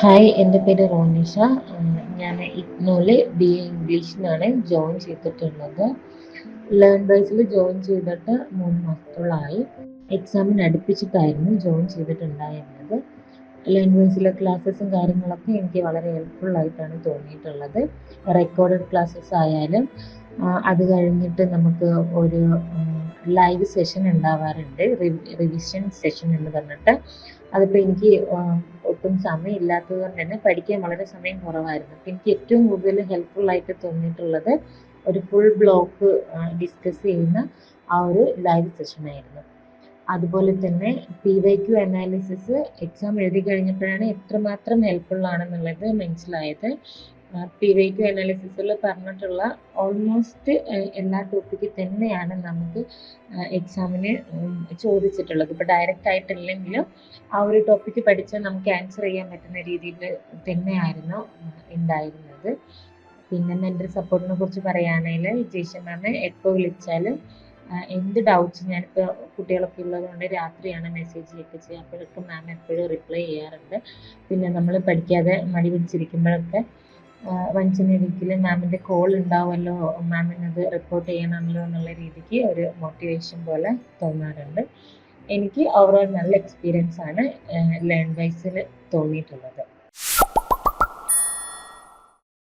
Hi എന്റെ പേര് റോണിഷ. ഞാൻ ഇഗ്നോയിൽ ബി എ ഇംഗ്ലീഷിനാണ് ജോയിൻ ചെയ്തിട്ടുള്ളത്. ലേൺ ബേസിൽ ജോയിൻ ചെയ്തിട്ട് മൂന്ന് മാസത്തോളമായി എക്സാമിന് അടുപ്പിച്ചിട്ടായിരുന്നു ജോയിൻ ചെയ്തിട്ടുണ്ടായിരുന്നത്. ലേൺ ബേസിലെ ക്ലാസ്സസും കാര്യങ്ങളൊക്കെ എനിക്ക് വളരെ ഹെൽപ്ഫുൾ ആയിട്ടാണ് തോന്നിയിട്ടുള്ളത്. റെക്കോർഡഡ് ക്ലാസ്സസ് ആയാലും അത് കഴിഞ്ഞിട്ട് നമുക്ക് ഒരു ലൈവ് സെഷൻ ഉണ്ടാവാറുണ്ട്. റിവിഷൻ സെഷൻ എന്ന് പറഞ്ഞിട്ട്. അതിപ്പോൾ എനിക്ക് ഒട്ടും സമയമില്ലാത്തത് കൊണ്ട് തന്നെ പഠിക്കാൻ വളരെ സമയം കുറവായിരുന്നു. എനിക്ക് ഏറ്റവും കൂടുതൽ ഹെൽപ്ഫുൾ ആയിട്ട് തോന്നിയിട്ടുള്ളത് ഒരു ഫുൾ ബ്ലോക്ക് ഡിസ്കസ് ചെയ്യുന്ന ആ ഒരു ലൈവ് സെഷൻ ആയിരുന്നു. അതുപോലെ തന്നെ P Y Q analysis exam എഴുതി കഴിഞ്ഞപ്പോഴാണ് എത്രമാത്രം ഹെൽപ്ഫുൾ ആണെന്നുള്ളത് മനസ്സിലായത്. പി വൈ അനാലിസിസിൽ പറഞ്ഞിട്ടുള്ള ഓൾമോസ്റ്റ് എല്ലാ ടോപ്പിക്ക് തന്നെയാണ് നമുക്ക് എക്സാമിന് ചോദിച്ചിട്ടുള്ളത്. ഇപ്പോൾ ഡയറക്റ്റ് ആയിട്ടില്ലെങ്കിലും ആ ഒരു ടോപ്പിക്ക് പഠിച്ചാൽ നമുക്ക് ആൻസർ ചെയ്യാൻ പറ്റുന്ന രീതിയിൽ തന്നെയായിരുന്നു ഉണ്ടായിരുന്നത്. പിന്നെ മെന്റൽ സപ്പോർട്ടിനെ കുറിച്ച് പറയുകയാണെങ്കിൽ ജയ്ഷ മാമ് എപ്പോൾ വിളിച്ചാലും എന്ത് ഡൗട്ട്സ് ഞാനിപ്പോൾ കുട്ടികളൊക്കെ ഉള്ളതുകൊണ്ട് രാത്രിയാണ് മെസ്സേജ് ഒക്കെ ചെയ്യുക. അപ്പോഴൊക്കെ മാം എപ്പോഴും റിപ്ലൈ ചെയ്യാറുണ്ട്. പിന്നെ നമ്മൾ പഠിക്കാതെ മടി പിടിച്ചിരിക്കുമ്പോഴൊക്കെ വഞ്ചനയിൽ മാമിന്റെ കോൾ ഉണ്ടാവുമല്ലോ മാമിനത് റിപ്പോർട്ട് ചെയ്യണമല്ലോ എന്നുള്ള രീതിക്ക് ഒരു മോട്ടിവേഷൻ പോലെ തോന്നാറുണ്ട്. എനിക്ക് ഓവറോൾ നല്ല എക്സ്പീരിയൻസ് ആണ് ലേൺ വൈസിൽ തോന്നിയിട്ടുള്ളത്.